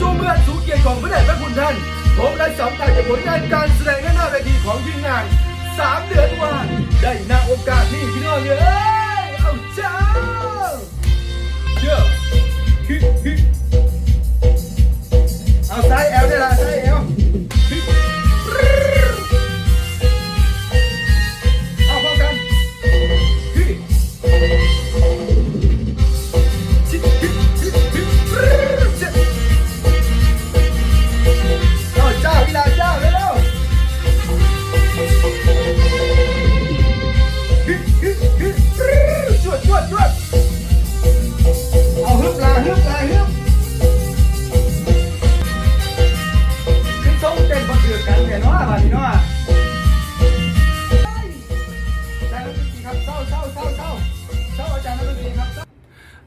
จูเมื่อสูเกียรติของพระเดชพระคุณท่านผมและสามตาจากผลงานการแสดงหน้าเวทีของทีมงานสามเดือนวาน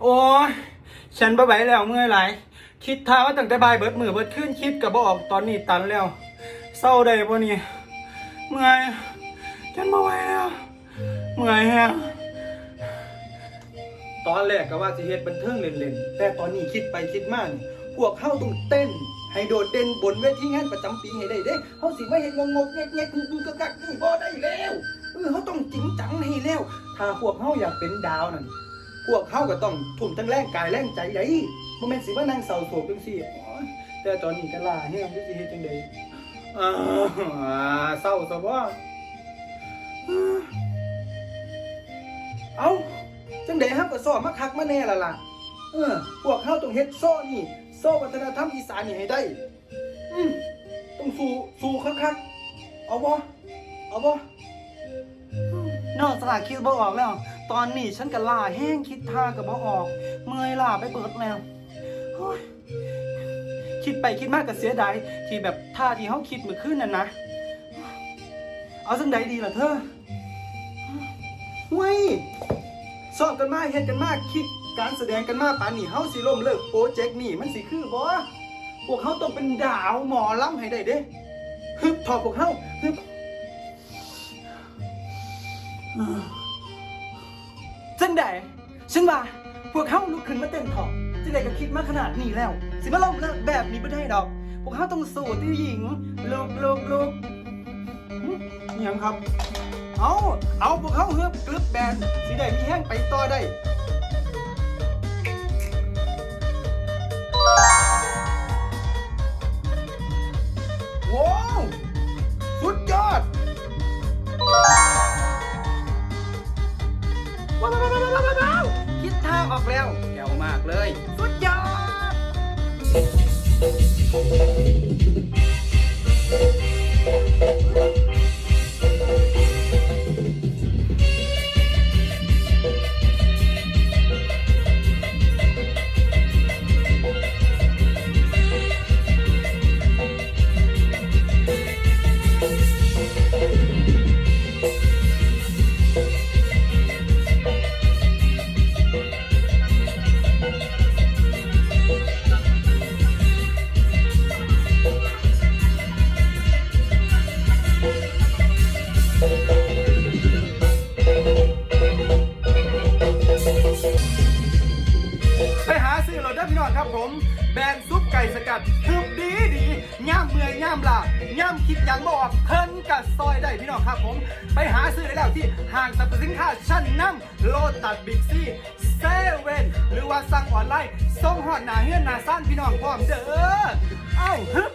อ้ฉันบ่ไหวแล้วเมื่อยหลคิดท่าว่าตั้งแต่บ่ายเบิดมือเบิดขึ้นคิดกับบ่ออกตอนนี้ตันแล้ว เศร้าได้บ่นี่เมื่อยฉันบ่ไหวแล้วเมื่อยแฮะตอนแรกก็ว่าสิเฮ็ดบันเทิงเล่นๆแต่ตอนนี้คิดไปคิดมานี่พวกเฮาต้องเต้น ให้โดดเด่นบนเวทีงานประจำปีให้ได้เด้เฮาสิมาเฮ็ดงงๆแงกๆกูกักๆนี่บ่ได้แล้วเออเฮาต้องจริงจังให้แล้ว ถ้าพวกเฮาอยากเป็นดาวนั่น พวกเขาก็ต้องทุ่มทั้งแรงกายแรงใจได้บ่แม่นสิมานั่งเศร้าโศกจังซี่แต่ตอนนี้ก็ล่าแฮงอยู่สิเฮ็ดจังได๋อ่าเศร้าซะบ่เอ้าจังได๋ครับก็ซ้อมมาคักมาแน่ล่ะล่ะเออพวกเขาต้องเฮ็ดโซ่นี่โซ่วัฒนธรรมอีสานนี่ให้ได้ อืมต้องสู้สู้คักๆเอาบ่เอาบ่นอกจากคิดบ่ออกแล้ว ตอนนี้ฉันก็ล่าแห้งคิดท่าก็บ่ออก เมื่อยล่าไปเบิดแล้วโอ้ยคิดไปคิดมากก็เสียดายที่แบบท่าที่เขาคิดเมื่อคืนนั่นนะ เอาสังใดดีล่ะเธอเว้ยสอบกันมากเฮ็ดกันมากคิดการแสดงกันมากปานนี้เฮาสิล้มเลิกโปรเจกต์นี่มันสิคือบ่พวกเขาต้องเป็นดาวหมอลำให้ได้เด้ฮึบถอดพวกเขาฮึบ งใดฉันว่าพวกเขาลุกขึ้นมาเต้นขอบจังใดก็คิดมาขนาดนี้แล้ว สิมาลงแบบนี้ไม่ได้ดอก พวกเขาต้องสู้ที่หญิงลุกลุกลุกยังครับ เอาเอาพวกเขาเฮือบกลึบแบนสิได้มีแห้งไปต่อได้ว้าวสุดยอดว้าว ว้าวว้าวว้าวว้าวคิดทางออกแล้วแก้วมากเลย สุดยอด น้องครับผม แบรนด์ซุปไก่สกัดทึบดีดีย่ามเมื่อยย่ามลาย่ามคิดอยังบออกเพิ่นกัดซอยได้พี่น้องครับผม ไปหาซื้อได้แล้วที่ห้างสรรพสินค้าชั้นนำโลตัดบิ๊กซีเซเว่นหรือว่าสั่งออนไลน์ส่งหอดหนาเฮือนหนาสั้นพี่น้องพร้อมเด้อเอ้าฮึบ